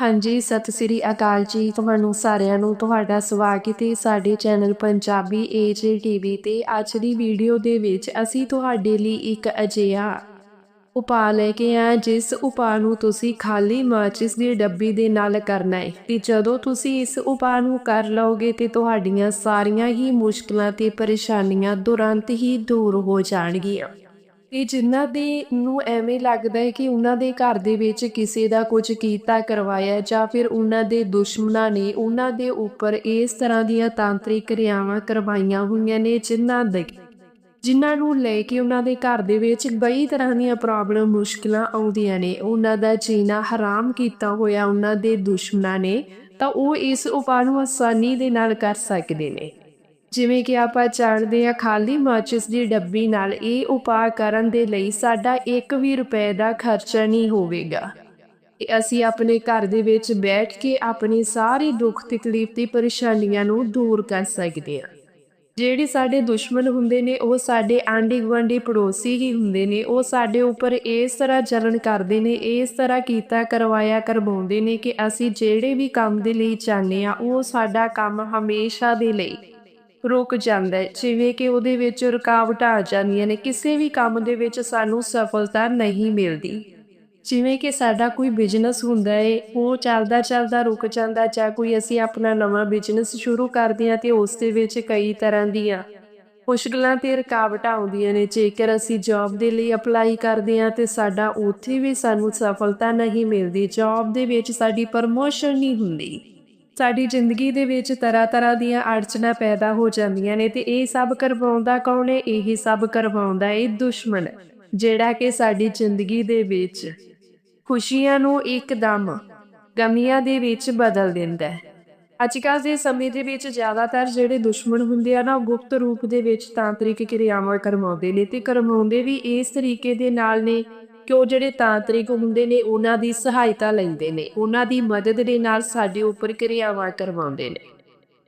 ਹਾਂਜੀ, ਸਤਿ ਸ੍ਰੀ ਅਕਾਲ ਜੀ। ਤੁਹਾਨੂੰ ਸਾਰਿਆਂ ਨੂੰ ਤੁਹਾਡਾ ਸਵਾਗਤ ਹੈ ਸਾਡੇ ਚੈਨਲ ਪੰਜਾਬੀ ਏਜੇ ਟੀਵੀ ਤੇ। ਅੱਜ ਦੀ ਵੀਡੀਓ ਦੇ ਵਿੱਚ ਅਸੀਂ ਤੁਹਾਡੇ ਲਈ ਇੱਕ ਅਜਿਹਾ ਉਪਾਅ ਲੈ ਕੇ ਆਏ ਜਿਸ ਉਪਾਅ ਨੂੰ ਤੁਸੀਂ ਖਾਲੀ ਮਾਚਿਸ ਦੀ ਡੱਬੀ ਦੇ ਨਾਲ ਕਰਨਾ ਹੈ। ਤੇ ਜਦੋਂ ਤੁਸੀਂ ਇਸ ਉਪਾਅ ਨੂੰ ਕਰ ਲਓਗੇ ਤੇ ਤੁਹਾਡੀਆਂ ਸਾਰੀਆਂ ਹੀ ਮੁਸ਼ਕਲਾਂ ਤੇ ਪਰੇਸ਼ਾਨੀਆਂ ਤੁਰੰਤ ਹੀ ਦੂਰ ਹੋ ਜਾਣਗੀਆਂ। ਤੇ ਜਿਨ੍ਹਾਂ ਦੇ ਨੂੰ ਐਵੇਂ ਲੱਗਦਾ ਹੈ ਕਿ ਉਹਨਾਂ ਦੇ ਘਰ ਦੇ ਵਿੱਚ ਕਿਸੇ ਦਾ ਕੁਝ ਕੀਤਾ, ਕਰਵਾਇਆ ਜਾਂ ਫਿਰ ਉਹਨਾਂ ਦੇ ਦੁਸ਼ਮਣਾਂ ਨੇ ਉਹਨਾਂ ਦੇ ਉੱਪਰ ਇਸ ਤਰ੍ਹਾਂ ਦੀਆਂ ਤਾਂਤਰਿਕ ਕਿਰਿਆਵਾਂ ਕਰਵਾਈਆਂ ਹੋਈਆਂ ਨੇ ਜਿਨ੍ਹਾਂ ਦੇ ਜਿਨ੍ਹਾਂ ਨੂੰ ਲੈ ਕੇ ਉਹਨਾਂ ਦੇ ਘਰ ਦੇ ਵਿੱਚ ਕਈ ਤਰ੍ਹਾਂ ਦੀਆਂ ਪ੍ਰੋਬਲਮ ਮੁਸ਼ਕਲਾਂ ਆਉਂਦੀਆਂ ਨੇ। ਉਹਨਾਂ ਦਾ ਜੀਣਾ ਹਰਾਮ ਕੀਤਾ ਹੋਇਆ ਉਹਨਾਂ ਦੇ ਦੁਸ਼ਮਣਾਂ ਨੇ ਤਾਂ ਉਹ ਇਸ ਉਪਾਅ ਨੂੰ ਆਸਾਨੀ ਦੇ ਨਾਲ ਕਰ ਸਕਦੇ ਨੇ। ਜਿਵੇਂ ਕਿ ਆਪਾਂ ਜਾਣਦੇ ਹਾਂ, ਖਾਲੀ ਮਾਚਿਸ ਦੀ ਡੱਬੀ ਨਾਲ ਇਹ ਉਪਾਅ ਕਰਨ ਦੇ ਲਈ ਸਾਡਾ 1 ਵੀ ਰੁਪਏ ਦਾ ਖਰਚਾ ਨਹੀਂ ਹੋਵੇਗਾ। ਅਸੀਂ ਆਪਣੇ ਘਰ ਦੇ ਵਿੱਚ ਬੈਠ ਕੇ ਆਪਣੀ ਸਾਰੀ ਦੁੱਖ ਤਕਲੀਫ ਦੀ ਪਰੇਸ਼ਾਨੀਆਂ ਨੂੰ ਦੂਰ ਕਰ ਸਕਦੇ ਹਾਂ। ਜਿਹੜੇ ਸਾਡੇ ਦੁਸ਼ਮਣ ਹੁੰਦੇ ਨੇ, ਉਹ ਸਾਡੇ ਆਂਢੀ ਗੁਆਂਢੀ ਪੜੋਸੀ ਹੀ ਹੁੰਦੇ ਨੇ, ਉਹ ਸਾਡੇ ਉੱਪਰ ਇਸ ਤਰ੍ਹਾਂ ਜਲਨ ਕਰਦੇ ਨੇ, ਇਸ ਤਰ੍ਹਾਂ ਕੀਤਾ ਕਰਵਾਇਆ ਕਰਵਾਉਂਦੇ ਨੇ ਕਿ ਅਸੀਂ ਜਿਹੜੇ ਵੀ ਕੰਮ ਦੇ ਲਈ ਚਾਹੁੰਦੇ ਆ ਉਹ ਸਾਡਾ ਕੰਮ ਹਮੇਸ਼ਾ ਦੇ ਲਈ ਰੁਕ ਜਾਂਦਾ ਹੈ। ਜਿਵੇਂ ਕਿ ਉਹਦੇ ਵਿੱਚ ਰੁਕਾਵਟਾਂ ਆ ਜਾਂਦੀਆਂ ਨੇ, ਕਿਸੇ ਵੀ ਕੰਮ ਦੇ ਵਿੱਚ ਸਾਨੂੰ ਸਫਲਤਾ ਨਹੀਂ ਮਿਲਦੀ। ਜਿਵੇਂ ਕਿ ਸਾਡਾ ਕੋਈ ਬਿਜ਼ਨਸ ਹੁੰਦਾ ਹੈ, ਉਹ ਚੱਲਦਾ ਚੱਲਦਾ ਰੁਕ ਜਾਂਦਾ ਜਾਂ ਕੋਈ ਅਸੀਂ ਆਪਣਾ ਨਵਾਂ ਬਿਜ਼ਨਸ ਸ਼ੁਰੂ ਕਰਦੇ ਹਾਂ ਤੇ ਉਸ ਦੇ ਵਿੱਚ ਕਈ ਤਰ੍ਹਾਂ ਦੀਆਂ ਮੁਸ਼ਕਲਾਂ ਤੇ ਰੁਕਾਵਟਾਂ ਆਉਂਦੀਆਂ ਨੇ। ਜੇਕਰ ਅਸੀਂ ਜੌਬ ਦੇ ਲਈ ਅਪਲਾਈ ਕਰਦੇ ਹਾਂ ਤੇ ਸਾਡਾ ਉੱਥੇ ਵੀ ਸਾਨੂੰ ਸਫਲਤਾ ਨਹੀਂ ਮਿਲਦੀ। ਜੌਬ ਦੇ ਵਿੱਚ ਸਾਡੀ ਪ੍ਰਮੋਸ਼ਨ ਨਹੀਂ ਹੁੰਦੀ। ਸਾਡੀ ਜ਼ਿੰਦਗੀ ਦੇ ਵਿੱਚ ਤਰ੍ਹਾਂ ਤਰ੍ਹਾਂ ਦੀਆਂ ਅੜਚਨਾ ਪੈਦਾ ਹੋ ਜਾਂਦੀਆਂ ਨੇ ਤੇ ਇਹ ਸਭ ਕਰਵਾਉਂਦਾ ਕੌਣ ਹੈ? ਇਹ ਸਭ ਕਰਵਾਉਂਦਾ ਇਹ ਦੁਸ਼ਮਣ, ਜਿਹੜਾ ਕਿ ਸਾਡੀ ਜ਼ਿੰਦਗੀ ਦੇ ਵਿੱਚ ਖੁਸ਼ੀਆਂ ਨੂੰ ਇੱਕਦਮ ਗਮੀਆਂ ਦੇ ਵਿੱਚ ਬਦਲ ਦਿੰਦਾ ਹੈ। ਅੱਜ ਕੱਲ੍ਹ ਦੇ ਸਮੇਂ ਦੇ ਵਿੱਚ ਜ਼ਿਆਦਾਤਰ ਜਿਹੜੇ ਦੁਸ਼ਮਣ ਹੁੰਦੇ ਆ ਨਾ, ਉਹ ਗੁਪਤ ਰੂਪ ਦੇ ਵਿੱਚ ਤਾਂਤਰਿਕ ਕਿਰਿਆਵਾਂ ਕਰਵਾਉਂਦੇ ਨੇ ਤੇ ਕਰਵਾਉਂਦੇ ਵੀ ਇਸ ਤਰੀਕੇ ਦੇ ਨਾਲ ਨੇ। ਕਿ ਉਹ ਜਿਹੜੇ ਤਾਂਤਰਿਕ ਹੁੰਦੇ ਨੇ, ਉਹਨਾਂ ਦੀ ਸਹਾਇਤਾ ਲੈਂਦੇ ਨੇ। ਉਹਨਾਂ ਦੀ ਮਦਦ ਦੇ ਨਾਲ ਸਾਡੇ ਉੱਪਰ ਕਿਰਿਆਵਾਂ ਕਰਵਾਉਂਦੇ ਨੇ।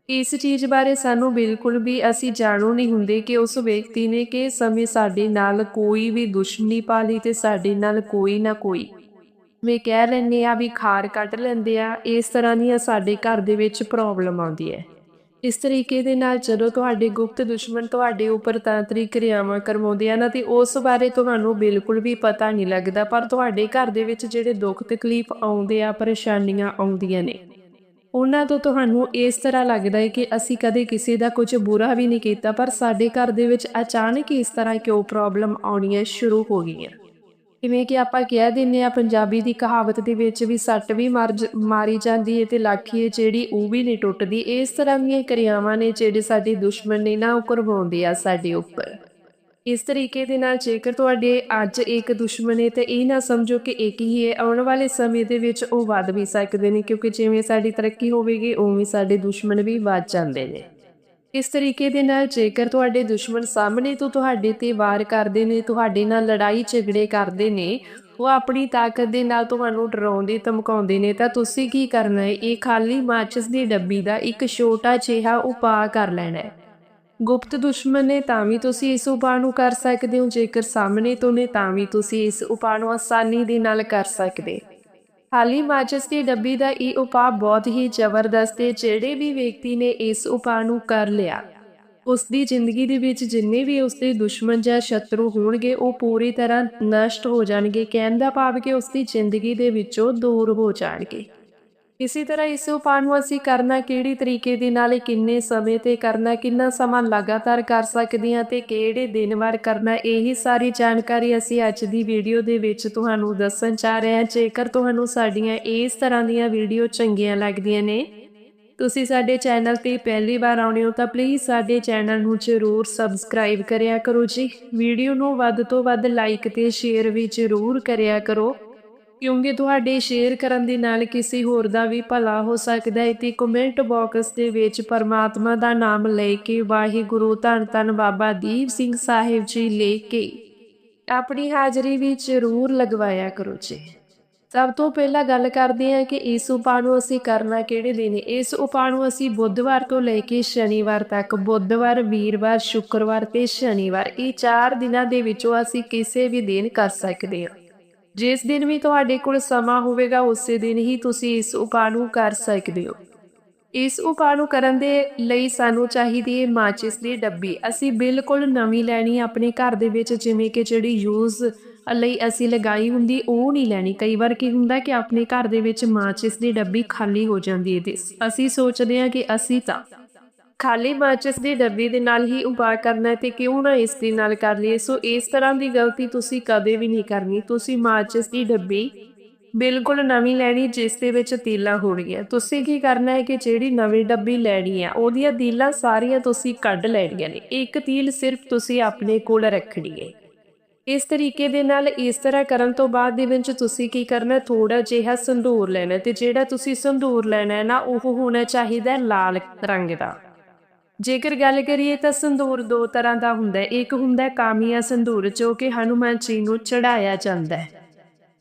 ਇਸ ਚੀਜ਼ ਬਾਰੇ ਸਾਨੂੰ ਬਿਲਕੁਲ ਵੀ ਅਸੀਂ ਜਾਣੂ ਨਹੀਂ ਹੁੰਦੇ ਕਿ ਉਸ ਵਿਅਕਤੀ ਨੇ ਕਿ ਸਮੇਂ ਸਾਡੇ ਨਾਲ ਕੋਈ ਵੀ ਦੁਸ਼ਮਣੀ ਪਾ ਲਈ ਤੇ ਸਾਡੇ ਨਾਲ ਕੋਈ ਨਾ ਕੋਈ। ਮੈਂ ਕਹਿ ਲੈਂਦੇ ਆ ਵੀ ਖਾਰ ਕੱਢ ਲੈਂਦੇ ਆ, ਇਸ ਤਰ੍ਹਾਂ ਦੀਆਂ ਸਾਡੇ ਘਰ ਦੇ ਵਿੱਚ ਪ੍ਰੋਬਲਮ ਆਉਂਦੀ ਹੈ। ਇਸ ਤਰੀਕੇ ਦੇ ਨਾਲ ਜਦੋਂ ਤੁਹਾਡੇ ਗੁਪਤ ਦੁਸ਼ਮਣ ਤੁਹਾਡੇ ਉੱਪਰ ਤਾਂਤਰਿਕ ਕਿਰਿਆਵਾਂ ਕਰਵਾਉਂਦੇ ਹਨ ਨਾ, ਤੇ ਉਸ ਬਾਰੇ ਤੁਹਾਨੂੰ ਬਿਲਕੁਲ ਵੀ ਪਤਾ ਨਹੀਂ ਲੱਗਦਾ, ਪਰ ਤੁਹਾਡੇ ਘਰ ਦੇ ਵਿੱਚ ਜਿਹੜੇ ਦੁੱਖ ਤਕਲੀਫ ਆਉਂਦੇ ਆ, ਪਰੇਸ਼ਾਨੀਆਂ ਆਉਂਦੀਆਂ ਨੇ। ਉਹਨਾਂ ਤੋਂ ਤੁਹਾਨੂੰ ਇਸ ਤਰ੍ਹਾਂ ਲੱਗਦਾ ਹੈ ਕਿ ਅਸੀਂ ਕਦੇ ਕਿਸੇ ਦਾ ਕੁਝ ਬੁਰਾ ਵੀ ਨਹੀਂ ਕੀਤਾ, ਪਰ ਸਾਡੇ ਘਰ ਦੇ ਵਿੱਚ ਅਚਾਨਕ ਇਸ ਤਰ੍ਹਾਂ ਕਿਉਂ ਪ੍ਰੋਬਲਮ ਆਉਣੀਆਂ ਸ਼ੁਰੂ ਹੋ ਗਈਆਂ। ਜਿਵੇਂ ਕਿ ਆਪਾਂ ਕਹਿ ਦਿੰਨੇ ਆ ਪੰਜਾਬੀ ਦੀ ਕਹਾਵਤ ਦੇ ਵਿੱਚ ਵੀ ਸੱਟ ਵੀ ਮਾਰੀ ਜਾਂਦੀ ਹੈ ਤੇ ਲਾਖੀ ਹੈ ਜਿਹੜੀ, ਉਹ ਵੀ ਨਹੀਂ ਟੁੱਟਦੀ। ਇਸ ਤਰ੍ਹਾਂ ਦੀਆਂ ਕਿਰਿਆਵਾਂ ਨੇ ਜਿਹੜੇ ਸਾਡੇ ਦੁਸ਼ਮਣ ਨੇ ਨਾ, ਉਹ ਕਰਵਾਉਂਦੇ ਆ ਸਾਡੇ ਉੱਪਰ। ਇਸ ਤਰੀਕੇ ਦੇ ਨਾਲ ਜੇਕਰ ਤੁਹਾਡੇ ਅੱਜ ਇੱਕ ਦੁਸ਼ਮਣ ਹੈ ਤੇ ਇਹ ਨਾ ਸਮਝੋ ਕਿ ਇੱਕ ਹੀ ਹੈ, ਆਉਣ ਵਾਲੇ ਸਮੇਂ ਦੇ ਵਿੱਚ ਉਹ ਵੱਧ ਵੀ ਸਕਦੇ ਨੇ, ਕਿਉਂਕਿ ਜਿਵੇਂ ਸਾਡੀ ਤਰੱਕੀ ਹੋਵੇਗੀ, ਉਵੇਂ ਸਾਡੇ ਦੁਸ਼ਮਣ ਵੀ ਵੱਧ ਜਾਂਦੇ ਨੇ। ਇਸ ਤਰੀਕੇ ਦੇ ਨਾਲ ਜੇਕਰ ਤੁਹਾਡੇ ਦੁਸ਼ਮਣ ਸਾਹਮਣੇ ਤੋਂ ਤੁਹਾਡੇ ਤੇ ਵਾਰ ਕਰਦੇ ਨੇ, ਤੁਹਾਡੇ ਨਾਲ ਲੜਾਈ ਝਗੜੇ ਕਰਦੇ ਨੇ, ਉਹ ਆਪਣੀ ਤਾਕਤ ਦੇ ਨਾਲ ਤੁਹਾਨੂੰ ਡਰਾਉਂਦੇ, ਧਮਕਾਉਂਦੇ ਨੇ, ਤਾਂ ਤੁਸੀਂ ਕੀ ਕਰਨਾ ਹੈ? ਇਹ ਖਾਲੀ ਮਾਚਿਸ ਦੀ ਡੱਬੀ ਦਾ ਇੱਕ ਛੋਟਾ ਜਿਹਾ ਉਪਾਅ ਕਰ ਲੈਣਾ ਹੈ। ਗੁਪਤ ਦੁਸ਼ਮਣ ਨੇ ਤਾਂ ਵੀ ਤੁਸੀਂ ਇਸ ਉਪਾਅ ਨੂੰ ਕਰ ਸਕਦੇ ਹੋ, ਜੇਕਰ ਸਾਹਮਣੇ ਤੋਂ ਨੇ ਤਾਂ ਵੀ ਤੁਸੀਂ ਇਸ ਉਪਾਅ ਨੂੰ ਆਸਾਨੀ ਦੇ ਨਾਲ ਕਰ ਸਕਦੇ। ਖਾਲੀ ਮਾਚਿਸ ਦੀ ਡੱਬੀ ਦਾ ਇਹ ਉਪਾਅ ਬਹੁਤ ਹੀ ਜ਼ਬਰਦਸਤ ਹੈ, ਜਿਹੜੇ ਵੀ ਵਿਅਕਤੀ ਨੇ ਇਸ ਉਪਾਅ ਨੂੰ ਕਰ ਲਿਆ। ਉਸ ਦੀ ਜ਼ਿੰਦਗੀ ਦੇ ਵਿੱਚ ਜਿੰਨੇ ਵੀ ਉਸ ਦੇ ਦੁਸ਼ਮਣ ਜਾਂ ਸ਼ਤਰੂ ਹੋਣਗੇ, ਉਹ ਪੂਰੀ ਤਰ੍ਹਾਂ ਨਸ਼ਟ ਹੋ ਜਾਣਗੇ, ਕਹਿਣ ਦਾ ਭਾਵ ਕਿ ਉਸ ਦੀ ਜ਼ਿੰਦਗੀ ਦੇ ਵਿੱਚੋਂ ਦੂਰ ਹੋ ਜਾਣਗੇ। ਇਸੇ ਤਰ੍ਹਾਂ ਇਸ ਉਪਾਅ ਨੂੰ ਅਸੀਂ ਕਰਨਾ ਕਿਹੜੀ ਤਰੀਕੇ ਦੇ ਨਾਲ, ਕਿੰਨੇ ਸਮੇਂ ਤੇ ਕਰਨਾ, ਕਿੰਨਾ ਸਮਾਂ ਲਗਾਤਾਰ ਕਰ ਸਕਦੇ ਹਾਂ ਤੇ ਕਿਹੜੇ ਦਿਨ ਵਾਰ ਕਰਨਾ, ਇਹੀ ਸਾਰੀ ਜਾਣਕਾਰੀ ਅਸੀਂ ਅੱਜ ਦੀ ਵੀਡੀਓ ਦੇ ਵਿੱਚ ਤੁਹਾਨੂੰ ਦੱਸਣ ਚਾਹ ਰਹੇ ਹਾਂ। ਜੇਕਰ ਤੁਹਾਨੂੰ ਸਾਡੀਆਂ ਇਸ ਤਰ੍ਹਾਂ ਦੀਆਂ ਵੀਡੀਓ ਚੰਗੀਆਂ ਲੱਗਦੀਆਂ ਨੇ, ਤੁਸੀਂ ਸਾਡੇ ਚੈਨਲ ਤੇ ਪਹਿਲੀ ਵਾਰ ਆਉਣੇ ਹੋ ਤਾਂ ਪਲੀਜ਼ ਸਾਡੇ ਚੈਨਲ ਨੂੰ ਜ਼ਰੂਰ ਸਬਸਕ੍ਰਾਈਬ ਕਰਿਆ ਕਰੋ ਜੀ। ਵੀਡੀਓ ਨੂੰ ਵੱਧ ਤੋਂ ਵੱਧ ਲਾਈਕ ਤੇ ਸ਼ੇਅਰ ਵੀ ਜ਼ਰੂਰ ਕਰਿਆ ਕਰੋ। ਕਿਉਂਕਿ ਤੁਹਾਡੇ ਸ਼ੇਅਰ ਕਰਨ ਦੇ ਨਾਲ ਕਿਸੇ ਹੋਰ ਦਾ ਵੀ ਭਲਾ ਹੋ ਸਕਦਾ ਹੈ ਤੇ ਕਮੈਂਟ ਬਾਕਸ ਦੇ ਵਿੱਚ ਪਰਮਾਤਮਾ ਦਾ ਨਾਮ ਲੈ ਕੇ ਵਾਹਿਗੁਰੂ ਧੰਨ ਧੰਨ ਬਾਬਾ ਦੀਪ ਸਿੰਘ ਸਾਹਿਬ ਜੀ ਲੈ ਕੇ ਆਪਣੀ ਹਾਜ਼ਰੀ ਵੀ ਜ਼ਰੂਰ ਲਗਵਾਇਆ ਕਰੋ ਜੀ। ਸਭ ਤੋਂ ਪਹਿਲਾਂ ਗੱਲ ਕਰਦੇ ਹਾਂ ਕਿ ਇਸ ਉਪਾਅ ਨੂੰ ਅਸੀਂ ਕਰਨਾ ਕਿਹੜੇ ਦਿਨ? ਇਸ ਉਪਾਅ ਨੂੰ ਅਸੀਂ ਬੁੱਧਵਾਰ ਤੋਂ ਲੈ ਕੇ ਸ਼ਨੀਵਾਰ ਤੱਕ, ਬੁੱਧਵਾਰ, ਵੀਰਵਾਰ, ਸ਼ੁੱਕਰਵਾਰ ਤੇ ਸ਼ਨੀਵਾਰ। ਇਹ ਚਾਰ ਦਿਨਾਂ ਦੇ ਵਿੱਚੋਂ ਅਸੀਂ ਕਿਸੇ ਵੀ ਦਿਨ ਕਰ ਸਕਦੇ ਹਾਂ। ਜਿਸ ਦਿਨ ਵੀ ਤੁਹਾਡੇ ਕੋਲ ਸਮਾਂ ਹੋਵੇਗਾ, ਉਸੇ ਦਿਨ ਹੀ ਤੁਸੀਂ ਇਸ ਉਪਾਅ ਨੂੰ ਕਰ ਸਕਦੇ ਹੋ। ਇਸ ਉਪਾਅ ਨੂੰ ਕਰਨ ਦੇ ਲਈ ਸਾਨੂੰ ਚਾਹੀਦੀ ਹੈ ਮਾਚਿਸ ਦੀ ਡੱਬੀ। ਅਸੀਂ ਬਿਲਕੁਲ ਨਵੀਂ ਲੈਣੀ ਆਪਣੇ ਘਰ ਦੇ ਵਿੱਚ, ਜਿਵੇਂ ਕਿ ਜਿਹੜੀ ਯੂਜ਼ ਲਈ ਅਸੀਂ ਲਗਾਈ ਹੁੰਦੀ, ਉਹ ਨਹੀਂ ਲੈਣੀ। ਕਈ ਵਾਰ ਕੀ ਹੁੰਦਾ ਕਿ ਆਪਣੇ ਘਰ ਦੇ ਵਿੱਚ ਮਾਚਿਸ ਦੀ ਡੱਬੀ ਖਾਲੀ ਹੋ ਜਾਂਦੀ ਹੈ ਤੇ ਅਸੀਂ ਸੋਚਦੇ ਹਾਂ ਕਿ ਅਸੀਂ ਤਾਂ ਖਾਲੀ ਮਾਚਿਸ ਦੀ ਡੱਬੀ ਦੇ ਨਾਲ ਹੀ ਉਪਾਅ ਕਰਨਾ ਹੈ ਤੇ ਕਿਉਂ ਨਾ ਇਸ ਦੇ ਨਾਲ ਕਰ ਲਈਏ? ਸੋ ਇਸ ਤਰ੍ਹਾਂ ਦੀ ਗਲਤੀ ਤੁਸੀਂ ਕਦੇ ਵੀ ਨਹੀਂ ਕਰਨੀ। ਤੁਸੀਂ ਮਾਚਿਸ ਦੀ ਡੱਬੀ ਬਿਲਕੁਲ ਨਵੀਂ ਲੈਣੀ, ਜਿਸ ਦੇ ਵਿੱਚ ਤੀਲਾ ਹੋਣਗੀਆਂ। ਤੁਸੀਂ ਕੀ ਕਰਨਾ ਹੈ ਕਿ ਜਿਹੜੀ ਨਵੀਂ ਡੱਬੀ ਲੈਣੀ ਆ ਉਹਦੀਆਂ ਤੀਲਾਂ ਸਾਰੀਆਂ ਤੁਸੀਂ ਕੱਢ ਲੈਣੀਆਂ ਨੇ। ਇੱਕ ਤੀਲ ਸਿਰਫ ਤੁਸੀਂ ਆਪਣੇ ਕੋਲ ਰੱਖਣੀ ਹੈ। ਇਸ ਤਰੀਕੇ ਦੇ ਨਾਲ ਇਸ ਤਰ੍ਹਾਂ ਕਰਨ ਤੋਂ ਬਾਅਦ ਦੇ ਵਿੱਚ ਤੁਸੀਂ ਕੀ ਕਰਨਾ ਥੋੜਾ ਜਿਹਾ ਸੰਧੂਰ ਲੈਣਾ ਤੇ ਜਿਹੜਾ ਤੁਸੀਂ ਸੰਧੂਰ ਲੈਣਾ ਹੈ ਨਾ, ਉਹ ਹੋਣਾ ਚਾਹੀਦਾ ਲਾਲ ਰੰਗ ਦਾ। ਜੇਕਰ ਗੱਲ ਕਰੀਏ ਤਾਂ ਸੰਧੂਰ ਦੋ ਤਰ੍ਹਾਂ ਦਾ ਹੁੰਦਾ ਹੈ। ਇੱਕ ਹੁੰਦਾ ਹੈ ਕਾਮੀਆ ਸੰਧੂਰ ਜੋ ਕਿ ਹਨੂਮਾਨ ਜੀ ਨੂੰ ਚੜਾਇਆ ਜਾਂਦਾ ਹੈ।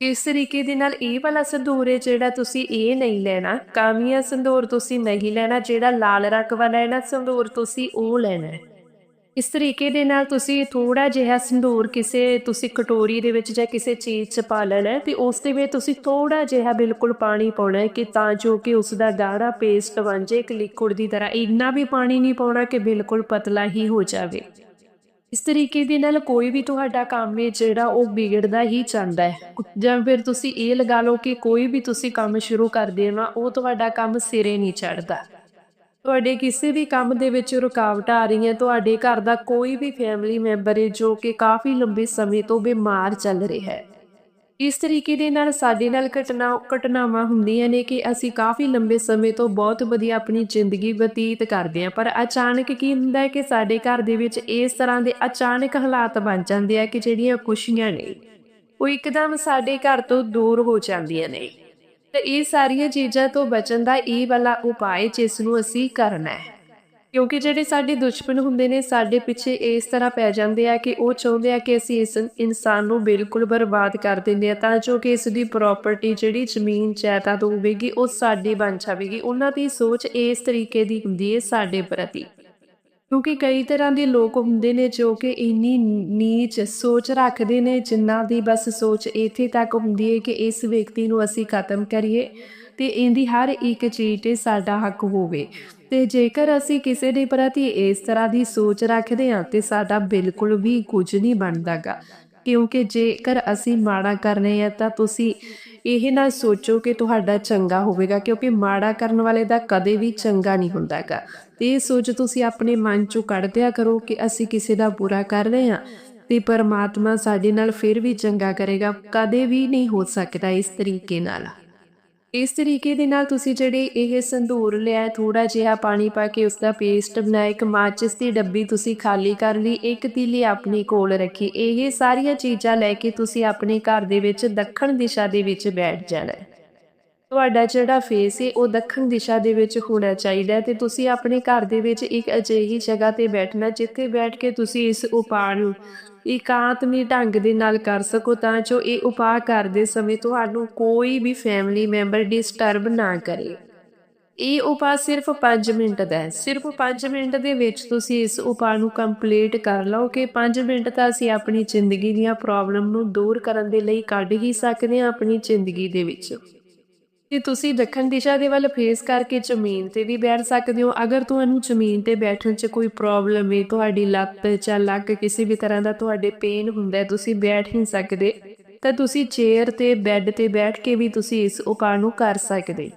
ਇਸ ਤਰੀਕੇ ਦੇ ਨਾਲ ਇਹ ਵਾਲਾ ਸੰਧੂਰ ਹੈ ਜਿਹੜਾ ਤੁਸੀਂ ਇਹ ਨਹੀਂ ਲੈਣਾ। ਕਾਮੀਆ ਸੰਧੂਰ ਤੁਸੀਂ ਨਹੀਂ ਲੈਣਾ, ਜਿਹੜਾ ਲਾਲ ਰੰਗ ਵਾਲਾ ਹੈ ਨਾ ਸੰਧੂਰ ਤੁਸੀਂ ਉਹ ਲੈਣਾ ਇਸ ਤਰੀਕੇ ਦੇ ਨਾਲ ਤੁਸੀਂ ਥੋੜਾ ਜਿਹਾ ਸੰਧੂਰ ਕਿਸੇ, ਤੁਸੀਂ ਕਟੋਰੀ ਦੇ ਵਿੱਚ ਜਾਂ ਕਿਸੇ ਚੀਜ਼ 'ਚ ਪਾ ਲੈਣਾ ਹੈ ਤੇ ਉਸ ਦੇ ਵਿੱਚ ਤੁਸੀਂ ਥੋੜਾ ਜਿਹਾ ਬਿਲਕੁਲ ਪਾਣੀ ਪਾਉਣਾ ਹੈ ਕਿ ਤਾਂ ਜੋ ਕਿ ਉਸ ਦਾ ਗਾੜਾ ਪੇਸਟ ਬਣ ਜਾਏ, ਇੱਕ ਲਿਕੁਇਡ ਦੀ ਤਰ੍ਹਾਂ। ਇੰਨਾ ਵੀ ਪਾਣੀ ਨਹੀਂ ਪਾਉਣਾ ਕਿ ਬਿਲਕੁਲ ਪਤਲਾ ਹੀ ਹੋ ਜਾਵੇ। ਇਸ ਤਰੀਕੇ ਦੇ ਨਾਲ ਕੋਈ ਵੀ ਤੁਹਾਡਾ ਕੰਮ ਹੈ ਜਿਹੜਾ ਉਹ ਵਿਗੜਦਾ ਹੀ ਜਾਂਦਾ ਹੈ। ਜਾਂ ਫਿਰ ਤੁਸੀਂ ਇਹ ਲਗਾ ਲਓ ਕਿ ਕੋਈ ਵੀ ਤੁਸੀਂ ਕੰਮ ਸ਼ੁਰੂ ਕਰਦੇ ਹੋ ਉਹ ਤੁਹਾਡਾ ਕੰਮ ਸਿਰੇ ਨਹੀਂ ਚੜਦਾ ਤੁਹਾਡੇ ਕਿਸੇ ਵੀ ਕੰਮ ਦੇ ਵਿੱਚ ਰੁਕਾਵਟਾਂ ਆ ਰਹੀਆਂ ਤੁਹਾਡੇ ਘਰ ਦਾ ਕੋਈ ਵੀ ਫੈਮਿਲੀ ਮੈਂਬਰ ਹੈ ਜੋ ਕਿ ਕਾਫੀ ਲੰਬੇ ਸਮੇਂ ਤੋਂ ਬਿਮਾਰ ਚੱਲ ਰਿਹਾ ਹੈ। ਇਸ ਤਰੀਕੇ ਦੇ ਨਾਲ ਸਾਡੇ ਨਾਲ ਘਟਨਾ, ਘਟਨਾਵਾਂ ਹੁੰਦੀਆਂ ਨੇ ਕਿ ਅਸੀਂ ਕਾਫੀ ਲੰਬੇ ਸਮੇਂ ਤੋਂ ਬਹੁਤ ਵਧੀਆ ਆਪਣੀ ਜ਼ਿੰਦਗੀ ਬਤੀਤ ਕਰਦੇ ਹਾਂ, ਪਰ ਅਚਾਨਕ ਕੀ ਹੁੰਦਾ ਹੈ ਕਿ ਸਾਡੇ ਘਰ ਦੇ ਵਿੱਚ ਇਸ ਤਰ੍ਹਾਂ ਦੇ ਅਚਾਨਕ ਹਾਲਾਤ ਬਣ ਜਾਂਦੇ ਆ ਕਿ ਜਿਹੜੀਆਂ ਖੁਸ਼ੀਆਂ ਨੇ, ਉਹ ਇੱਕਦਮ ਸਾਡੇ ਘਰ ਤੋਂ ਦੂਰ ਹੋ ਜਾਂਦੀਆਂ ਨੇ। ਤੇ ਇਹ ਸਾਰੀਆਂ ਚੀਜ਼ਾਂ ਤੋਂ ਬਚਣ ਦਾ ਇਹ ਵਾਲਾ ਉਪਾਅ ਜਿਸ ਨੂੰ ਅਸੀਂ ਕਰਨਾ ਹੈ। ਕਿਉਂਕਿ ਜਿਹੜੇ ਸਾਡੇ ਦੁਸ਼ਮਣ ਹੁੰਦੇ ਨੇ, ਸਾਡੇ ਪਿੱਛੇ ਇਸ ਤਰ੍ਹਾਂ ਪੈ ਜਾਂਦੇ ਆ ਕਿ ਉਹ ਚਾਹੁੰਦੇ ਆ ਕਿ ਅਸੀਂ ਇਸ ਇਨਸਾਨ ਨੂੰ ਬਿਲਕੁਲ ਬਰਬਾਦ ਕਰ ਦਿੰਦੇ ਆ, ਤਾਂ ਜੋ ਕਿ ਇਸ ਦੀ ਪ੍ਰਾਪਰਟੀ ਜਿਹੜੀ ਜ਼ਮੀਨ, ਜਾਇਦਾਦ ਹੋਵੇਗੀ, ਉਹ ਸਾਡੀ ਬਣ ਜਾਵੇਗੀ। ਉਹਨਾਂ ਦੀ ਸੋਚ ਇਸ ਤਰੀਕੇ ਦੀ ਹੁੰਦੀ ਹੈ ਸਾਡੇ ਪ੍ਰਤੀ। ਕਿਉਂਕਿ ਕਈ ਤਰ੍ਹਾਂ ਦੇ ਲੋਕ ਹੁੰਦੇ ਨੇ ਜੋ ਕਿ ਇੰਨੀ ਨੀਚ ਸੋਚ ਰੱਖਦੇ ਨੇ ਜਿਨ੍ਹਾਂ ਦੀ ਬਸ ਸੋਚ ਇੱਥੇ ਤੱਕ ਹੁੰਦੀ ਹੈ ਕਿ ਇਸ ਵਿਅਕਤੀ ਨੂੰ ਅਸੀਂ ਖਤਮ ਕਰੀਏ ਤੇ ਇਹਦੀ ਹਰ ਇੱਕ ਚੀਜ਼ ਤੇ ਸਾਡਾ ਹੱਕ ਹੋਵੇ। ਤੇ ਜੇਕਰ ਅਸੀਂ ਕਿਸੇ ਦੇ ਪ੍ਰਤੀ ਇਸ ਤਰ੍ਹਾਂ ਦੀ ਸੋਚ ਰੱਖਦੇ ਹਾਂ ਤੇ ਸਾਡਾ ਬਿਲਕੁਲ ਵੀ ਕੁਝ ਨਹੀਂ ਬਣਦਾਗਾ। ਕਿਉਂਕਿ ਜੇਕਰ ਅਸੀਂ ਮਾੜਾ ਕਰਨੇ ਰਹੇ ਹਾਂ ਤਾਂ ਤੁਸੀਂ ਇਹ ਨਾ ਸੋਚੋ ਕਿ ਤੁਹਾਡਾ ਚੰਗਾ ਹੋਵੇਗਾ, ਕਿਉਂਕਿ ਮਾੜਾ ਕਰਨ ਵਾਲੇ ਦਾ ਕਦੇ ਵੀ ਚੰਗਾ ਨਹੀਂ ਹੁੰਦਾਗਾ ਤੇ ਇਹ ਸੋਚ ਤੁਸੀਂ ਆਪਣੇ ਮਨ ਚੋਂ ਕੱਢ ਦਿਆ ਕਰੋ ਕਿ ਅਸੀਂ ਕਿਸੇ ਦਾ ਬੁਰਾ ਕਰ ਰਹੇ ਹਾਂ ਤੇ ਪਰਮਾਤਮਾ ਸਾਡੇ ਨਾਲ ਫਿਰ ਵੀ ਚੰਗਾ ਕਰੇਗਾ, ਕਦੇ ਵੀ ਨਹੀਂ ਹੋ ਸਕਦਾ ਇਸ ਤਰੀਕੇ ਨਾਲ। ਇਸ ਤਰੀਕੇ ਦੇ ਨਾਲ ਤੁਸੀਂ ਜਿਹੜੇ ਇਹ ਸੰਧੂਰ ਲਿਆ ਥੋੜਾ ਜਿਹਾ ਪਾਣੀ ਪਾ ਕੇ ਉਸ ਦਾ ਪੇਸਟ ਬਣਾਇਆ, ਇੱਕ ਮਾਚਿਸ ਦੀ ਡੱਬੀ ਤੁਸੀਂ ਖਾਲੀ ਕਰ ਲਈ, ਇੱਕ ਤੀਲੀ ਆਪਣੇ ਕੋਲ ਰੱਖੀ, ਇਹ ਸਾਰੀਆਂ ਚੀਜ਼ਾਂ ਲੈ ਕੇ ਤੁਸੀਂ ਆਪਣੇ ਘਰ ਦੇ ਵਿੱਚ ਦੱਖਣ ਦਿਸ਼ਾ ਦੇ ਵਿੱਚ ਬੈਠ ਜਾਣਾ ਤੁਹਾਡਾ ਜਿਹੜਾ ਫੇਸ ਹੈ ਉਹ ਦੱਖਣ ਦਿਸ਼ਾ ਦੇ ਵਿੱਚ ਹੋਣਾ ਚਾਹੀਦਾ ਹੈ ਤੇ ਤੁਸੀਂ ਆਪਣੇ ਘਰ ਦੇ ਵਿੱਚ ਇੱਕ ਅਜਿਹੀ ਜਗ੍ਹਾ ਤੇ ਬੈਠਣਾ, ਜਿੱਥੇ ਬੈਠ ਕੇ ਤੁਸੀਂ ਇਸ ਉਪਾਅ ਨੂੰ ਇਕਾਂਤਮੀ ਢੰਗ ਦੇ ਨਾਲ ਕਰ ਸਕੋ, ਤਾਂ ਜੋ ਇਹ ਉਪਾਅ ਕਰਦੇ ਸਮੇਂ ਤੁਹਾਨੂੰ ਕੋਈ ਵੀ ਫੈਮਿਲੀ ਮੈਂਬਰ ਡਿਸਟਰਬ ਨਾ ਕਰੇ। ਇਹ ਉਪਾਅ ਸਿਰਫ 5 ਮਿੰਟ ਦਾ ਹੈ। ਸਿਰਫ 5 ਮਿੰਟ ਦੇ ਵਿੱਚ ਤੁਸੀਂ ਇਸ ਉਪਾਅ ਨੂੰ ਕੰਪਲੀਟ ਕਰ ਲਓ ਕਿ 5 ਮਿੰਟ ਤਾਂ ਅਸੀਂ ਆਪਣੀ ਜ਼ਿੰਦਗੀ ਦੀਆਂ ਪ੍ਰੋਬਲਮ ਨੂੰ ਦੂਰ ਕਰਨ ਦੇ ਲਈ ਕੱਢ ਹੀ ਸਕਦੇ ਹਾਂ ਆਪਣੀ ਜ਼ਿੰਦਗੀ ਦੇ ਵਿੱਚ। ਤੇ ਤੁਸੀਂ ਦੱਖਣ ਦਿਸ਼ਾ ਦੇ ਵੱਲ ਫੇਸ ਕਰਕੇ ਜ਼ਮੀਨ ਤੇ ਵੀ ਬੈਠ ਸਕਦੇ ਹੋ। ਅਗਰ ਤੁਹਾਨੂੰ ਜ਼ਮੀਨ ਤੇ ਬੈਠਣ 'ਚ ਕੋਈ ਪ੍ਰੋਬਲਮ ਹੈ ਤੁਹਾਡੀ ਲੱਤ ਜਾਂ ਲੱਕ ਕਿਸੇ ਵੀ ਤਰ੍ਹਾਂ ਦਾ ਤੁਹਾਡੇ ਪੇਨ ਹੁੰਦਾ ਤੁਸੀਂ ਬੈਠ ਨਹੀਂ ਸਕਦੇ, ਤਾਂ ਤੁਸੀਂ ਚੇਅਰ ਤੇ ਬੈੱਡ ਤੇ ਬੈਠ ਕੇ ਵੀ ਤੁਸੀਂ ਇਸ ਉਪਾਅ ਨੂੰ ਕਰ ਸਕਦੇ।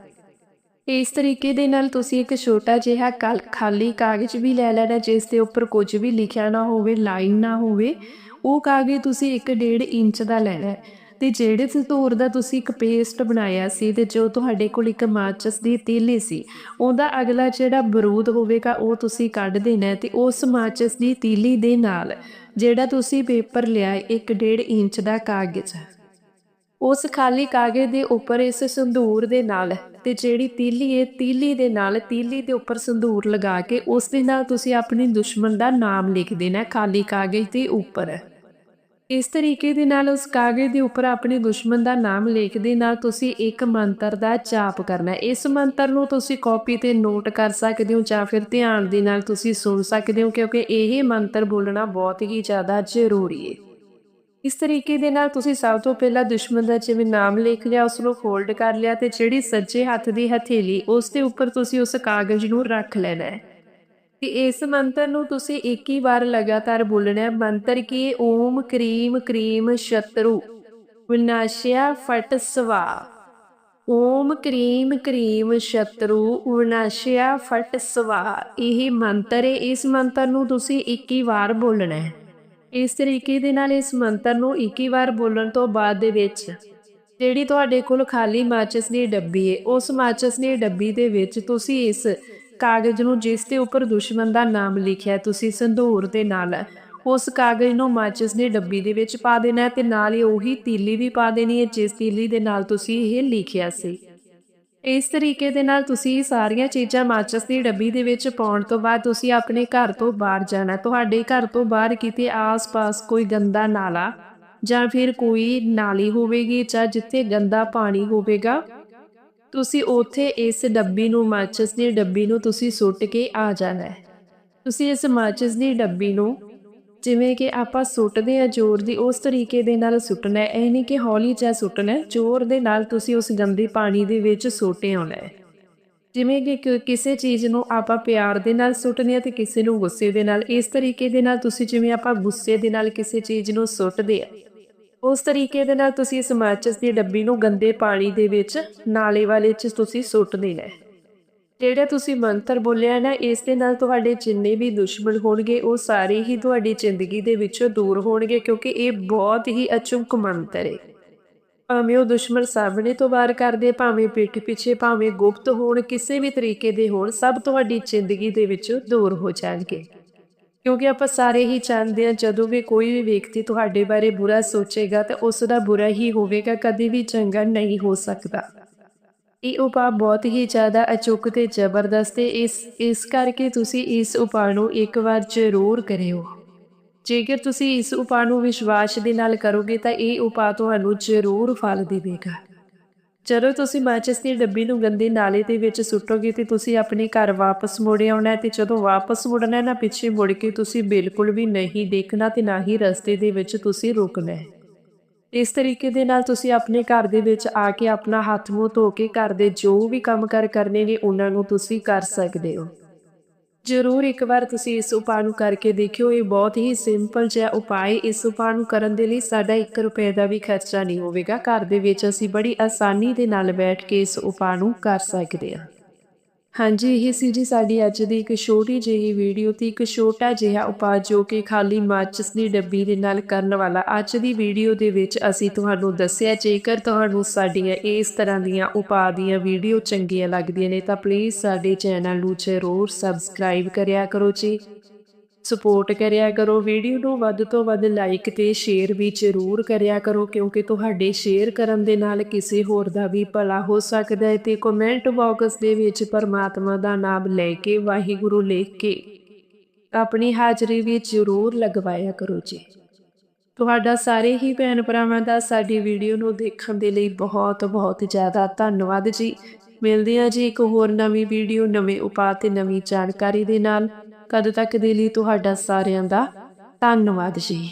ਇਸ ਤਰੀਕੇ ਦੇ ਨਾਲ ਤੁਸੀਂ ਇੱਕ ਛੋਟਾ ਜਿਹਾ ਖਾਲੀ ਕਾਗਜ਼ ਵੀ ਲੈ ਲੈਣਾ, ਜਿਸ ਦੇ ਉੱਪਰ ਕੁਝ ਵੀ ਲਿਖਿਆ ਨਾ ਹੋਵੇ ਲਾਈਨ ਨਾ ਹੋਵੇ, ਉਹ ਕਾਗਜ਼ ਤੁਸੀਂ 1.5 ਇੰਚ ਦਾ ਲੈਣਾ ਹੈ। ਤੇ ਜਿਹੜੇ ਸੰਤੂਰ ਦਾ ਤੁਸੀਂ ਇੱਕ ਪੇਸਟ ਬਣਾਇਆ ਸੀ ਤੇ ਜੋ ਤੁਹਾਡੇ ਕੋਲ ਇੱਕ ਮਾਚਸ ਦੀ ਤੀਲੀ ਸੀ, ਉਹਦਾ ਅਗਲਾ ਜਿਹੜਾ ਬਰੂਦ ਹੋਵੇਗਾ, ਉਹ ਤੁਸੀਂ ਕੱਢ ਦੇਣਾ ਹੈ ਤੇ ਉਸ ਮਾਚਸ ਦੀ ਤੀਲੀ ਦੇ ਨਾਲ ਜਿਹੜਾ ਤੁਸੀਂ ਪੇਪਰ ਲਿਆ 1.5 ਇੰਚ ਦਾ ਕਾਗਜ਼। ਉਸ ਖਾਲੀ ਕਾਗਜ਼ ਦੇ ਉੱਪਰ ਇਸ ਸੰਧੂਰ ਦੇ ਨਾਲ ਤੇ ਜਿਹੜੀ ਤੀਲੀ ਹੈ ਤੀਲੀ ਦੇ ਨਾਲ, ਤੀਲੀ ਦੇ ਉੱਪਰ ਸੰਧੂਰ ਲਗਾ ਕੇ ਉਸ ਦੇ ਨਾਲ ਤੁਸੀਂ ਆਪਣੇ ਦੁਸ਼ਮਣ ਦਾ ਨਾਮ ਲਿਖ ਦੇਣਾ ਖਾਲੀ ਕਾਗਜ਼ ਦੇ ਉੱਪਰ। ਇਸ ਤਰੀਕੇ ਦੇ ਨਾਲ ਉਸ ਕਾਗਜ਼ ਦੇ ਉੱਪਰ ਆਪਣੇ ਦੁਸ਼ਮਣ ਦਾ ਨਾਮ ਲਿਖ ਦੇ ਨਾਲ ਤੁਸੀਂ ਇੱਕ ਮੰਤਰ ਦਾ ਜਾਪ ਕਰਨਾ ਇਸ ਮੰਤਰ ਨੂੰ ਤੁਸੀਂ ਕਾਪੀ ਤੇ ਨੋਟ ਕਰ ਸਕਦੇ ਹੋ ਜਾਂ ਫਿਰ ਧਿਆਨ ਦੇ ਨਾਲ ਤੁਸੀਂ ਸੁਣ ਸਕਦੇ ਹੋ ਕਿਉਂਕਿ ਇਹ ਮੰਤਰ ਬੋਲਣਾ ਬਹੁਤ ਹੀ ਜ਼ਿਆਦਾ ਜ਼ਰੂਰੀ ਹੈ। ਇਸ ਤਰੀਕੇ ਦੇ ਨਾਲ ਤੁਸੀਂ ਸਭ ਤੋਂ ਪਹਿਲਾਂ ਦੁਸ਼ਮਣ ਦਾ ਜਿਵੇਂ ਨਾਮ ਲਿਖ ਲਿਆ, ਉਸ ਨੂੰ ਫੋਲਡ ਕਰ ਲਿਆ ਤੇ ਜਿਹੜੀ ਸੱਜੇ ਹੱਥ ਦੀ ਹਥੇਲੀ, ਉਸ ਦੇ ਉੱਪਰ ਤੁਸੀਂ ਉਸ ਕਾਗਜ਼ ਨੂੰ ਰੱਖ ਲੈਣਾ ਹੈ। ਕਿ ਇਸ ਮੰਤਰ ਨੂੰ ਤੁਸੀਂ 21 ਵਾਰ ਲਗਾਤਾਰ ਬੋਲਣਾ ਹੈ। ਮੰਤਰ ਕੀ ਓਮ ਕਰੀਮ ਕਰੀਮ ਸ਼ਤਰੂ। ਵਿਨਾਸ਼ਿਆ ਫਟ ਸਵਾ। ਓਮ ਕਰੀਮ ਕਰੀਮ ਸ਼ਤਰੂ। ਵਿਨਾਸ਼ਿਆ ਫਟ ਸਵਾ। ਇਹ ਮੰਤਰ ਹੈ। ਇਸ ਮੰਤਰ ਨੂੰ ਤੁਸੀਂ 21 ਵਾਰ ਬੋਲਣਾ ਹੈ। ਇਸ ਤਰੀਕੇ ਦੇ ਨਾਲ ਇਸ ਮੰਤਰ ਨੂੰ 21 ਵਾਰ ਬੋਲਣ ਤੋਂ ਬਾਅਦ ਦੇ ਵਿੱਚ ਜਿਹੜੀ ਤੁਹਾਡੇ ਕੋਲ ਖਾਲੀ ਮਾਚਸ ਦੀ ਡੱਬੀ ਹੈ, ਉਸ ਮਾਚਸ ਦੀ ਡੱਬੀ ਦੇ ਵਿੱਚ ਤੁਸੀਂ ਇਸ ਕਾਗਜ਼ ਨੂੰ ਜਿਸ ਦੇ ਉੱਪਰ ਦੁਸ਼ਮਣ ਦਾ ਨਾਮ ਲਿਖਿਆ ਤੁਸੀਂ ਸੰਧੂਰ ਦੇ ਨਾਲ। ਉਸ ਕਾਗਜ਼ ਨੂੰ ਮਾਚਸ ਦੀ ਡੱਬੀ ਦੇ ਵਿੱਚ ਪਾ ਦੇਣਾ ਤੇ ਨਾਲ ਹੀ ਉਹੀ ਤੀਲੀ ਵੀ ਪਾ ਦੇਣੀ ਹੈ, ਜਿਸ ਤੀਲੀ ਦੇ ਨਾਲ ਤੁਸੀਂ ਇਹ ਲਿਖਿਆ ਸੀ। ਇਸ ਤਰੀਕੇ ਦੇ ਨਾਲ ਤੁਸੀਂ ਸਾਰੀਆਂ ਚੀਜ਼ਾਂ ਮਾਚਿਸ ਦੀ ਡੱਬੀ ਦੇ ਵਿੱਚ ਪਾਉਣ ਤੋਂ ਬਾਅਦ ਤੁਸੀਂ ਆਪਣੇ ਘਰ ਤੋਂ ਬਾਹਰ ਜਾਣਾ ਤੁਹਾਡੇ ਘਰ ਤੋਂ ਬਾਹਰ ਕਿਤੇ ਆਸ-ਪਾਸ ਕੋਈ ਗੰਦਾ ਨਾਲਾ ਜਾਂ ਫਿਰ ਕੋਈ ਨਾਲੀ ਹੋਵੇਗੀ ਜਾਂ ਜਿੱਥੇ ਗੰਦਾ ਪਾਣੀ ਹੋਵੇਗਾ ਤੁਸੀਂ ਉੱਥੇ ਇਸ ਡੱਬੀ ਨੂੰ, ਮਾਚਿਸ ਦੀ ਡੱਬੀ ਨੂੰ ਤੁਸੀਂ ਸੁੱਟ ਕੇ ਆ ਜਾਣਾ ਹੈ। ਤੁਸੀਂ ਇਸ ਮਾਚਿਸ ਦੀ ਡੱਬੀ ਨੂੰ ਜਿਵੇਂ ਕਿ ਆਪਾਂ ਸੁੱਟਦੇ ਆ ਜ਼ੋਰ ਦੀ, ਉਸ ਤਰੀਕੇ ਦੇ ਨਾਲ ਸੁੱਟਣਾ ਹੈ। ਇਹ ਨਹੀਂ ਕਿ ਹੌਲੀ ਜਿਹਾ ਸੁੱਟਣਾ ਹੈ, ਜ਼ੋਰ ਦੇ ਨਾਲ ਤੁਸੀਂ ਉਸ ਗੰਦੇ ਪਾਣੀ ਦੇ ਵਿੱਚ ਸੁੱਟ ਆਉਣਾ ਹੈ। ਜਿਵੇਂ ਕਿ ਕਿਸੇ ਚੀਜ਼ ਨੂੰ ਆਪਾਂ ਪਿਆਰ ਦੇ ਨਾਲ ਸੁੱਟਦੇ ਆ ਤੇ ਕਿਸੇ ਨੂੰ ਗੁੱਸੇ ਦੇ ਨਾਲ, ਇਸ ਤਰੀਕੇ ਦੇ ਨਾਲ ਤੁਸੀਂ ਜਿਵੇਂ ਆਪਾਂ ਗੁੱਸੇ ਦੇ ਨਾਲ ਕਿਸੇ ਚੀਜ਼ ਨੂੰ ਸੁੱਟਦੇ ਆ ਉਸ ਤਰੀਕੇ ਦੇ ਨਾਲ ਤੁਸੀਂ ਇਸ ਮਾਚਸ ਦੀ ਡੱਬੀ ਨੂੰ ਗੰਦੇ ਪਾਣੀ ਦੇ ਵਿੱਚ ਨਾਲੇ ਵਾਲੇ 'ਚ ਤੁਸੀਂ ਸੁੱਟ ਦੇਣਾ ਹੈ। ਜਿਹੜਾ ਤੁਸੀਂ ਮੰਤਰ ਬੋਲਿਆ ਨਾ, ਇਸ ਦੇ ਨਾਲ ਤੁਹਾਡੇ ਜਿੰਨੇ ਵੀ ਦੁਸ਼ਮਣ ਹੋਣਗੇ, ਉਹ ਸਾਰੇ ਹੀ ਤੁਹਾਡੀ ਜ਼ਿੰਦਗੀ ਦੇ ਵਿੱਚੋਂ ਦੂਰ ਹੋਣਗੇ, ਕਿਉਂਕਿ ਇਹ ਬਹੁਤ ਹੀ ਅਚੂਕ ਮੰਤਰ ਹੈ। ਭਾਵੇਂ ਉਹ ਦੁਸ਼ਮਣ ਸਾਹਮਣੇ ਤੋਂ ਵਾਰ ਕਰਦੇ, ਭਾਵੇਂ ਪਿੱਠ ਪਿੱਛੇ, ਭਾਵੇਂ ਗੁਪਤ ਹੋਣ, ਕਿਸੇ ਵੀ ਤਰੀਕੇ ਦੇ ਹੋਣ, ਸਭ ਤੁਹਾਡੀ ਜ਼ਿੰਦਗੀ ਦੇ ਵਿੱਚੋਂ ਦੂਰ ਹੋ ਜਾਣਗੇ। ਕਿਉਂਕਿ ਆਪਾਂ ਸਾਰੇ ਹੀ ਚਾਹੁੰਦੇ ਹਾਂ ਜਦੋਂ ਵੀ ਕੋਈ ਵੀ ਵਿਅਕਤੀ ਤੁਹਾਡੇ ਬਾਰੇ ਬੁਰਾ ਸੋਚੇਗਾ ਤਾਂ ਉਸ ਦਾ ਬੁਰਾ ਹੀ ਹੋਵੇਗਾ, ਕਦੇ ਵੀ ਚੰਗਾ ਨਹੀਂ ਹੋ ਸਕਦਾ। ਇਹ ਉਪਾਅ ਬਹੁਤ ਹੀ ਜ਼ਿਆਦਾ ਅਚੂਕ ਤੇ ਜ਼ਬਰਦਸਤ ਹੈ। ਇਸ ਇਸ ਕਰਕੇ ਤੁਸੀਂ ਇਸ ਉਪਾਅ ਨੂੰ ਇੱਕ ਵਾਰ ਜ਼ਰੂਰ ਕਰਿਓ। ਜੇਕਰ ਤੁਸੀਂ ਇਸ ਉਪਾਅ ਨੂੰ ਵਿਸ਼ਵਾਸ ਦੇ ਨਾਲ ਕਰੋਗੇ ਤਾਂ ਇਹ ਉਪਾਅ ਤੁਹਾਨੂੰ ਜ਼ਰੂਰ ਫਲ ਦੇਵੇਗਾ। ਜਦੋਂ ਤੁਸੀਂ ਮਾਚਿਸ ਦੀ ਡੱਬੀ ਨੂੰ ਗੰਦੇ ਨਾਲੇ ਦੇ ਵਿੱਚ ਸੁੱਟੋਗੇ ਤੇ ਤੁਸੀਂ ਆਪਣੇ ਘਰ ਵਾਪਸ ਮੁੜ ਆਉਣਾ ਹੈ ਤੇ ਜਦੋਂ ਵਾਪਸ ਮੁੜਨਾ ਨਾ ਪਿੱਛੇ ਮੁੜ ਕੇ ਤੁਸੀਂ ਬਿਲਕੁਲ ਵੀ ਨਹੀਂ ਦੇਖਣਾ ਤੇ ਨਾ ਹੀ ਰਸਤੇ ਦੇ ਵਿੱਚ ਤੁਸੀਂ ਰੁਕਣਾ ਹੈ। ਇਸ ਤਰੀਕੇ ਦੇ ਨਾਲ ਤੁਸੀਂ ਆਪਣੇ ਘਰ ਦੇ ਵਿੱਚ ਆ ਕੇ ਆਪਣਾ ਹੱਥ ਮੂੰਹ ਧੋ ਕੇ ਘਰ ਦੇ ਜੋ ਵੀ ਕੰਮ ਕਰ ਕਰਨੇ ਨੇ ਉਹਨਾਂ ਨੂੰ ਤੁਸੀਂ ਕਰ ਸਕਦੇ ਹੋ। ਜ਼ਰੂਰ ਇੱਕ ਵਾਰ ਤੁਸੀਂ ਇਸ ਉਪਾਅ ਨੂੰ ਕਰਕੇ ਦੇਖਿਓ। ਇਹ ਬਹੁਤ ਹੀ ਸਿੰਪਲ ਜਿਹਾ ਉਪਾਅ ਹੈ ਇਸ ਉਪਾਅ ਨੂੰ ਕਰਨ ਦੇ ਲਈ ਸਾਡਾ 1 ਰੁਪਏ ਦਾ ਵੀ ਖਰਚਾ ਨਹੀਂ ਹੋਵੇਗਾ। ਘਰ ਦੇ ਵਿੱਚ ਅਸੀਂ ਬੜੀ ਆਸਾਨੀ ਦੇ ਨਾਲ ਬੈਠ ਕੇ ਇਸ ਉਪਾਅ ਨੂੰ ਕਰ ਸਕਦੇ ਹਾਂ। ਹਾਂਜੀ, ਇਹ ਸੀ ਜੀ ਸਾਡੀ ਅੱਜ ਦੀ ਇੱਕ ਛੋਟੀ ਜਿਹੀ ਵੀਡੀਓ ਤੇ ਇੱਕ ਛੋਟਾ ਜਿਹਾ ਉਪਾਅ ਜੋ ਕਿ ਖਾਲੀ ਮਾਚਿਸ ਦੀ ਡੱਬੀ ਦੇ ਨਾਲ ਕਰਨ ਵਾਲਾ ਅੱਜ ਦੀ ਵੀਡੀਓ ਦੇ ਵਿੱਚ ਅਸੀਂ ਤੁਹਾਨੂੰ ਦੱਸਿਆ, ਜੇਕਰ ਤੁਹਾਨੂੰ ਸਾਡੀਆਂ ਇਸ ਤਰ੍ਹਾਂ ਦੀਆਂ ਉਪਾਅ ਦੀਆਂ ਵੀਡੀਓ ਚੰਗੀਆਂ ਲੱਗਦੀਆਂ ਨੇ ਤਾਂ ਪਲੀਜ਼ ਸਾਡੇ ਚੈਨਲ ਨੂੰ ਜ਼ਰੂਰ ਸਬਸਕ੍ਰਾਈਬ ਕਰਿਆ ਕਰੋ ਜੀ। ਸਪੋਰਟ ਕਰਿਆ ਕਰੋ ਵੀਡੀਓ ਨੂੰ ਵੱਧ ਤੋਂ ਵੱਧ ਲਾਈਕ ਤੇ ਸ਼ੇਅਰ ਵੀ ਜ਼ਰੂਰ ਕਰਿਆ ਕਰੋ, ਕਿਉਂਕਿ ਤੁਹਾਡੇ ਸ਼ੇਅਰ ਕਰਨ ਦੇ ਨਾਲ ਕਿਸੇ ਹੋਰ ਦਾ ਵੀ ਭਲਾ ਹੋ ਸਕਦਾ ਹੈ ਤੇ ਕਮੈਂਟ ਬਾਕਸ ਦੇ ਵਿੱਚ ਪਰਮਾਤਮਾ ਦਾ ਨਾਮ ਲੈ ਕੇ, ਵਾਹਿਗੁਰੂ ਲਿਖ ਕੇ ਆਪਣੀ ਹਾਜ਼ਰੀ ਵੀ ਜ਼ਰੂਰ ਲਗਵਾਇਆ ਕਰੋ ਜੀ। ਤੁਹਾਡਾ ਸਾਰੇ ਹੀ ਭੈਣ ਭਰਾਵਾਂ ਦਾ ਸਾਡੀ ਵੀਡੀਓ ਨੂੰ ਦੇਖਣ ਦੇ ਲਈ ਬਹੁਤ ਬਹੁਤ ਜ਼ਿਆਦਾ ਧੰਨਵਾਦ ਜੀ। ਮਿਲਦੇ ਹਾਂ ਜੀ ਇੱਕ ਹੋਰ ਨਵੀਂ ਵੀਡੀਓ ਨਵੇਂ ਉਪਾਅ ਤੇ ਨਵੀਂ ਜਾਣਕਾਰੀ ਦੇ ਨਾਲ। ਕਦ ਤੱਕ ਦੇ ਲਈ ਤੁਹਾਡਾ ਸਾਰਿਆਂ ਦਾ ਧੰਨਵਾਦ ਜੀ।